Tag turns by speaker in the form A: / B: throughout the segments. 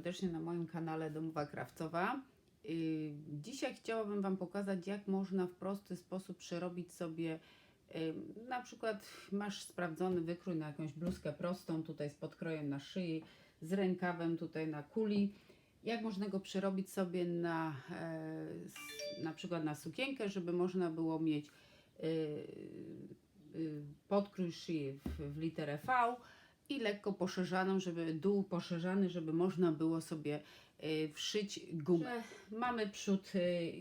A: serdecznie na moim kanale Domowa Krawcowa. Dzisiaj chciałabym Wam pokazać, jak można w prosty sposób przerobić sobie na przykład masz sprawdzony wykrój na jakąś bluzkę prostą, tutaj z podkrojem na szyi, z rękawem tutaj na kuli. Jak można go przerobić sobie na e, na przykład na sukienkę, żeby można było mieć yy, yy, podkrój szyi w, w literę V i lekko poszerzaną, żeby dół poszerzany, żeby można było sobie y, wszyć gumę. Mamy przód y,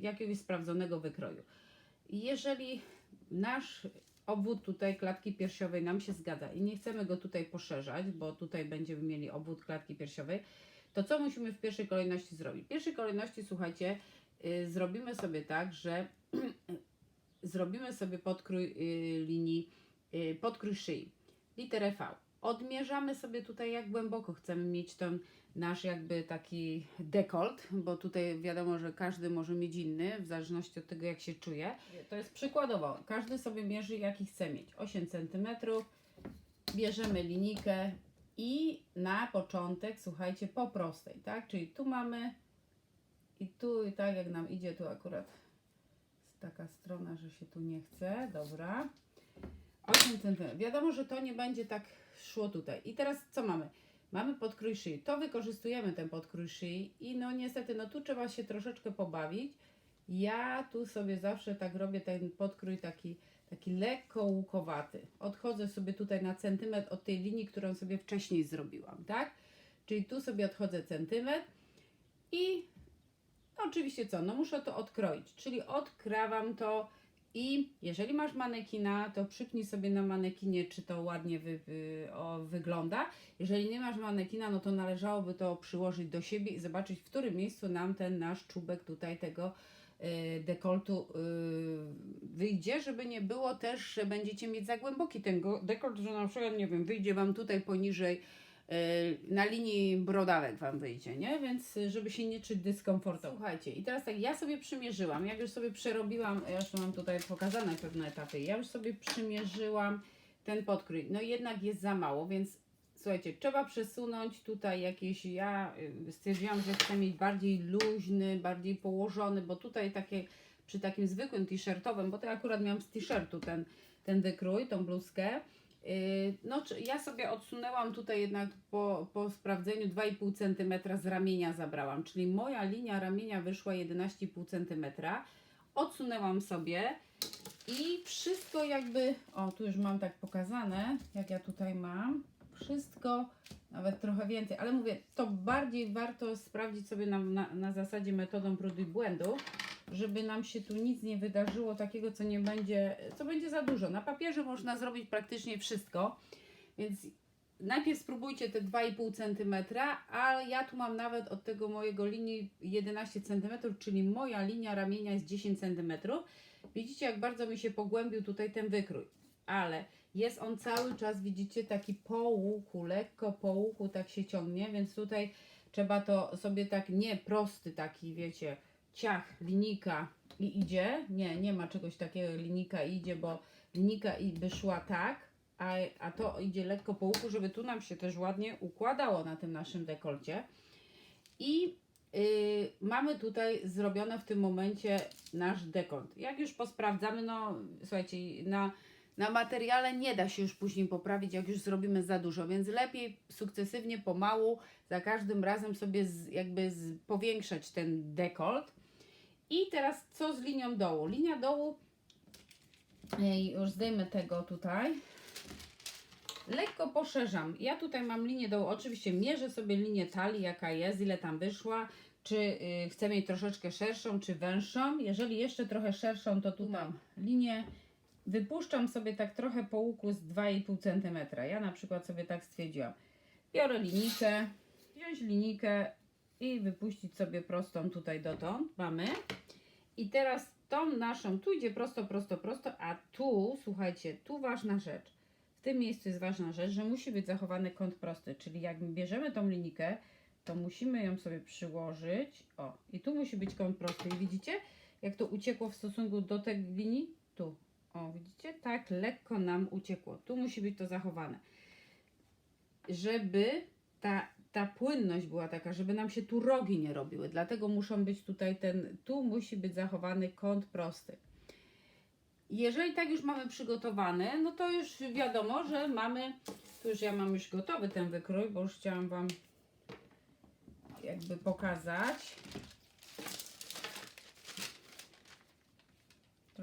A: jakiegoś sprawdzonego wykroju. Jeżeli nasz obwód tutaj klatki piersiowej nam się zgadza i nie chcemy go tutaj poszerzać, bo tutaj będziemy mieli obwód klatki piersiowej, to co musimy w pierwszej kolejności zrobić? W pierwszej kolejności, słuchajcie, y, zrobimy sobie tak, że zrobimy sobie podkrój linii, podkrój szyi literę V. Odmierzamy sobie tutaj, jak głęboko chcemy mieć ten nasz jakby taki dekolt, bo tutaj wiadomo, że każdy może mieć inny, w zależności od tego, jak się czuje. To jest przykładowo, każdy sobie mierzy, jaki chce mieć. 8 cm, bierzemy linijkę i na początek, słuchajcie, po prostej, tak? Czyli tu mamy i tu i tak jak nam idzie, tu akurat jest taka strona, że się tu nie chce, dobra. 8 cm. Wiadomo, że to nie będzie tak szło tutaj. I teraz co mamy? Mamy podkrój szyi. To wykorzystujemy ten podkrój szyi i no niestety, no tu trzeba się troszeczkę pobawić. Ja tu sobie zawsze tak robię ten podkrój taki, taki lekko łukowaty. Odchodzę sobie tutaj na centymetr od tej linii, którą sobie wcześniej zrobiłam, tak? Czyli tu sobie odchodzę centymetr i oczywiście co? No muszę to odkroić, czyli odkrawam to i jeżeli masz manekina, to przypnij sobie na manekinie, czy to ładnie wy, wy, o, wygląda. Jeżeli nie masz manekina, no to należałoby to przyłożyć do siebie i zobaczyć, w którym miejscu nam ten nasz czubek tutaj tego y, dekoltu y, wyjdzie, żeby nie było też, że będziecie mieć za głęboki ten dekolt, że na przykład, nie wiem, wyjdzie Wam tutaj poniżej na linii brodawek Wam wyjdzie, nie? Więc y, żeby się nie czuć dyskomfortowo. Słuchajcie, i teraz tak, ja sobie przymierzyłam, jak już sobie przerobiłam, ja już mam tutaj pokazane pewne etapy, ja już sobie przymierzyłam ten podkrój, no jednak jest za mało, więc słuchajcie, trzeba przesunąć tutaj jakieś, ja y, stwierdziłam, że chcę mieć bardziej luźny, bardziej położony, bo tutaj takie, przy takim zwykłym t-shirtowym, bo to ja akurat miałam z t-shirtu ten, ten wykrój, tą bluzkę, No, czy- ja sobie odsunęłam tutaj jednak po, po sprawdzeniu 2,5 cm z ramienia zabrałam, czyli moja linia ramienia wyszła 11,5 cm. Odsunęłam sobie i wszystko jakby, o tu już mam tak pokazane, jak ja tutaj mam, wszystko, nawet trochę więcej, ale mówię, to bardziej warto sprawdzić sobie na, na, na zasadzie metodą prób i żeby nam się tu nic nie wydarzyło takiego, co nie będzie, co będzie za dużo. Na papierze można zrobić praktycznie wszystko, więc najpierw spróbujcie te 2,5 cm, a ja tu mam nawet od tego mojego linii 11 cm, czyli moja linia ramienia jest 10 cm. Widzicie, jak bardzo mi się pogłębił tutaj ten wykrój, ale jest on cały czas, widzicie, taki po łuku, lekko po łuku tak się ciągnie, więc tutaj trzeba to sobie tak nie prosty taki, wiecie, ciach, linijka i idzie. Nie, nie ma czegoś takiego, linijka idzie, bo linijka i by szła tak, a, a to idzie lekko po łuku, żeby tu nam się też ładnie układało na tym naszym dekolcie. I y, mamy tutaj zrobione w tym momencie nasz dekolt. Jak już posprawdzamy, no słuchajcie, na, na materiale nie da się już później poprawić, jak już zrobimy za dużo, więc lepiej sukcesywnie, pomału, za każdym razem sobie z, jakby z, powiększać ten dekolt. I teraz co z linią dołu? Linia dołu, Ej, już zdejmę tego tutaj. Lekko poszerzam. Ja tutaj mam linię dołu. Oczywiście mierzę sobie linię talii, jaka jest, ile tam wyszła. Czy y, chcę mieć troszeczkę szerszą, czy węższą. Jeżeli jeszcze trochę szerszą, to tu mam linię. Wypuszczam sobie tak trochę po łuku z 2,5 cm. Ja na przykład sobie tak stwierdziłam. Biorę linijkę, wziąć linijkę i wypuścić sobie prostą tutaj dotąd. Mamy. I teraz tą naszą, tu idzie prosto, prosto, prosto, a tu, słuchajcie, tu ważna rzecz. W tym miejscu jest ważna rzecz, że musi być zachowany kąt prosty, czyli jak bierzemy tą linijkę, to musimy ją sobie przyłożyć. O, i tu musi być kąt prosty. I widzicie, jak to uciekło w stosunku do tej linii? Tu. O, widzicie? Tak lekko nam uciekło. Tu musi być to zachowane. Żeby ta, ta płynność była taka, żeby nam się tu rogi nie robiły. Dlatego muszą być tutaj ten, tu musi być zachowany kąt prosty. Jeżeli tak już mamy przygotowany, no to już wiadomo, że mamy, tu już ja mam już gotowy ten wykrój, bo już chciałam Wam jakby pokazać.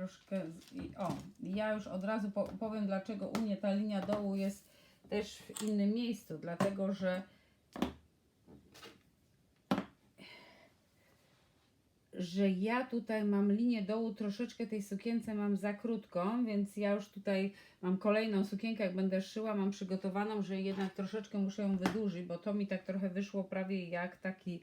A: Troszkę, o, ja już od razu po, powiem, dlaczego u mnie ta linia dołu jest też w innym miejscu, dlatego że że ja tutaj mam linię dołu, troszeczkę tej sukience mam za krótką, więc ja już tutaj mam kolejną sukienkę, jak będę szyła, mam przygotowaną, że jednak troszeczkę muszę ją wydłużyć, bo to mi tak trochę wyszło prawie jak taki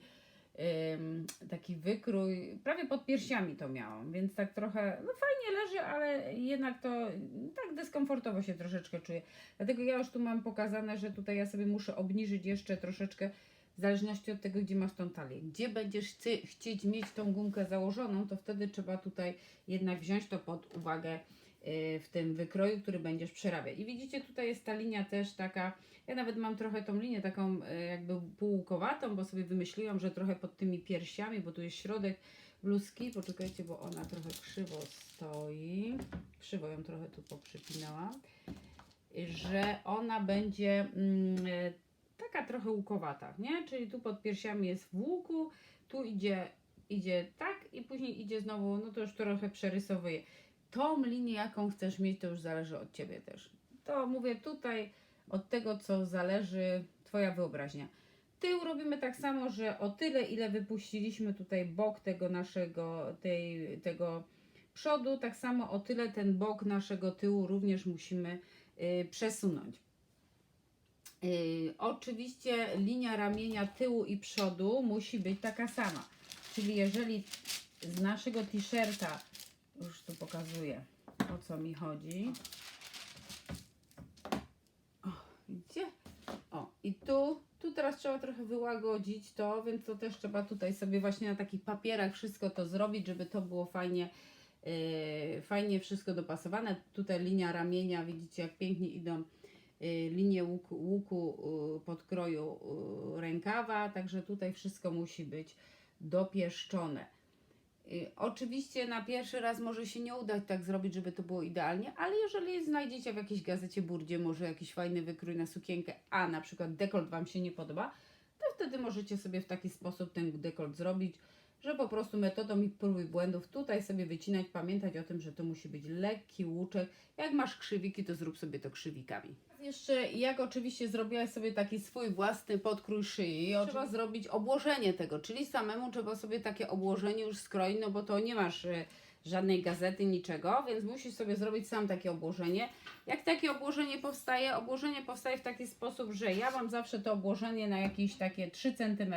A: taki wykrój, prawie pod piersiami to miałam, więc tak trochę, no fajnie leży, ale jednak to tak dyskomfortowo się troszeczkę czuję. Dlatego ja już tu mam pokazane, że tutaj ja sobie muszę obniżyć jeszcze troszeczkę w zależności od tego, gdzie masz tą talię. Gdzie będziesz chcieć mieć tą gumkę założoną, to wtedy trzeba tutaj jednak wziąć to pod uwagę w tym wykroju, który będziesz przerabiać. I widzicie, tutaj jest ta linia też taka, ja nawet mam trochę tą linię taką yy, jakby półkowatą, bo sobie wymyśliłam, że trochę pod tymi piersiami, bo tu jest środek bluzki, poczekajcie, bo ona trochę krzywo stoi, krzywo ją trochę tu poprzypinałam, że ona będzie mm, e, taka trochę łukowata, nie? Czyli tu pod piersiami jest w łuku, tu idzie, idzie tak i później idzie znowu, no to już trochę przerysowuje. Tą linię, jaką chcesz mieć, to już zależy od Ciebie też. To mówię tutaj od tego, co zależy Twoja wyobraźnia. Tył robimy tak samo, że o tyle, ile wypuściliśmy tutaj bok tego naszego, tej, tego przodu, tak samo o tyle ten bok naszego tyłu również musimy y, przesunąć. Y, oczywiście linia ramienia tyłu i przodu musi być taka sama. Czyli jeżeli z naszego t-shirta, już tu pokazuję o co mi chodzi. O, widzicie? O, i tu, tu teraz trzeba trochę wyłagodzić to, więc to też trzeba tutaj sobie właśnie na takich papierach wszystko to zrobić, żeby to było fajnie, yy, fajnie wszystko dopasowane. Tutaj linia ramienia, widzicie jak pięknie idą yy, linie łuku, łuku yy, podkroju yy, rękawa, także tutaj wszystko musi być dopieszczone. Y, Oczywiście na pierwszy raz może się nie udać tak zrobić, żeby to było idealnie, ale jeżeli znajdziecie w jakiejś gazecie burdzie może jakiś fajny wykrój na sukienkę, a na przykład dekolt Wam się nie podoba, to wtedy możecie sobie w taki sposób ten dekolt zrobić, że po prostu metodą i prób i błędów tutaj sobie wycinać, pamiętać o tym, że to musi być lekki łuczek. Jak masz krzywiki, to zrób sobie to krzywikami. Jeszcze jak oczywiście zrobiłaś sobie taki swój własny podkrój szyi, trzeba zrobić obłożenie tego, czyli samemu trzeba sobie takie obłożenie już skroić, no bo to nie masz e, żadnej gazety, niczego, więc musisz sobie zrobić sam takie obłożenie. Jak takie obłożenie powstaje? Obłożenie powstaje w taki sposób, że ja mam zawsze to obłożenie na jakieś takie 3 cm,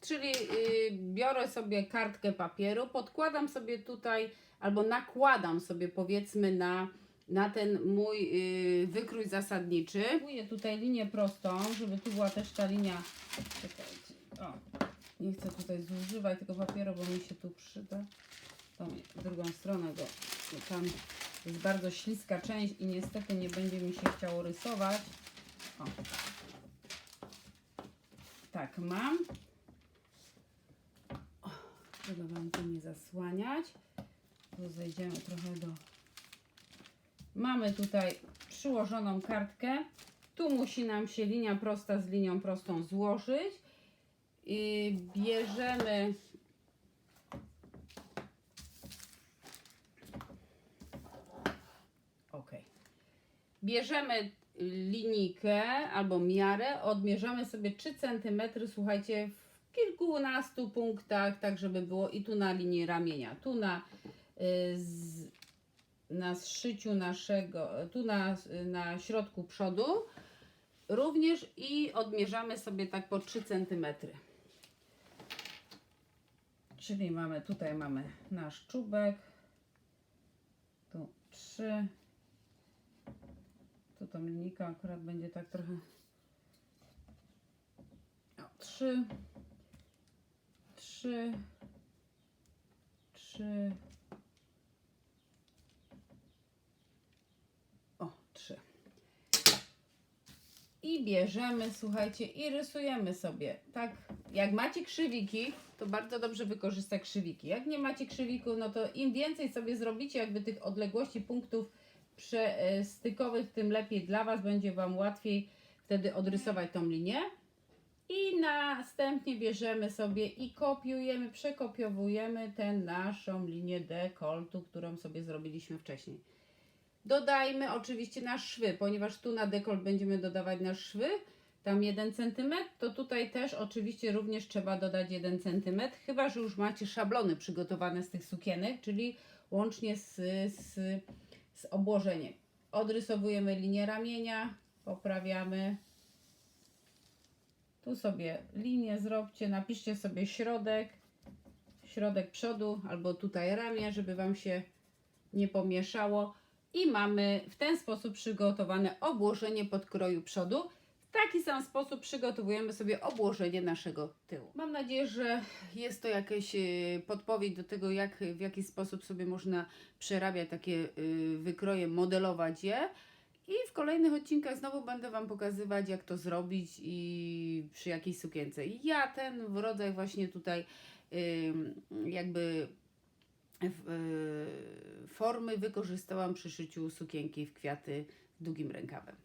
A: czyli yy, biorę sobie kartkę papieru, podkładam sobie tutaj albo nakładam sobie powiedzmy na, na ten mój yy, wykrój zasadniczy. Kuję tutaj linię prostą, żeby tu była też ta linia. Czekajcie. O, nie chcę tutaj zużywać tego papieru, bo mi się tu przyda. Tą drugą stronę go tam jest bardzo śliska część i niestety nie będzie mi się chciało rysować. O. Tak mam. Żeby Wam to nie zasłaniać. Tu zejdziemy trochę do... Mamy tutaj przyłożoną kartkę. Tu musi nam się linia prosta z linią prostą złożyć. I bierzemy Ok. Bierzemy linijkę albo miarę, odmierzamy sobie 3 cm, słuchajcie, w kilkunastu punktach, tak żeby było i tu na linii ramienia, tu na, y, z, na zszyciu naszego, tu na, na środku przodu, również i odmierzamy sobie tak po 3 cm. Czyli mamy, tutaj mamy nasz czubek, tu 3 tu tam linijka akurat będzie tak trochę o, 3 3 3 o 3 I bierzemy, słuchajcie, i rysujemy sobie. Tak, jak macie krzywiki, to bardzo dobrze wykorzysta krzywiki. Jak nie macie krzywiku, no to im więcej sobie zrobicie jakby tych odległości punktów stykowych, tym lepiej dla Was, będzie Wam łatwiej wtedy odrysować tą linię. I następnie bierzemy sobie i kopiujemy, przekopiowujemy tę naszą linię dekoltu, którą sobie zrobiliśmy wcześniej. Dodajmy oczywiście nasz szwy, ponieważ tu na dekolt będziemy dodawać nasz szwy, tam 1 cm, to tutaj też oczywiście również trzeba dodać 1 cm, chyba że już macie szablony przygotowane z tych sukienek, czyli łącznie z, z, z obłożeniem. Odrysowujemy linię ramienia, poprawiamy. Tu sobie linię zróbcie, napiszcie sobie środek, środek przodu albo tutaj ramię, żeby Wam się nie pomieszało. I mamy w ten sposób przygotowane obłożenie podkroju przodu. W taki sam sposób przygotowujemy sobie obłożenie naszego tyłu. Mam nadzieję, że jest to jakaś e, podpowiedź do tego, jak, w jaki sposób sobie można przerabiać takie e, wykroje, modelować je. I w kolejnych odcinkach znowu będę Wam pokazywać, jak to zrobić i przy jakiej sukience. Ja ten rodzaj właśnie tutaj jakby y, formy wykorzystałam przy szyciu sukienki w kwiaty długim rękawem.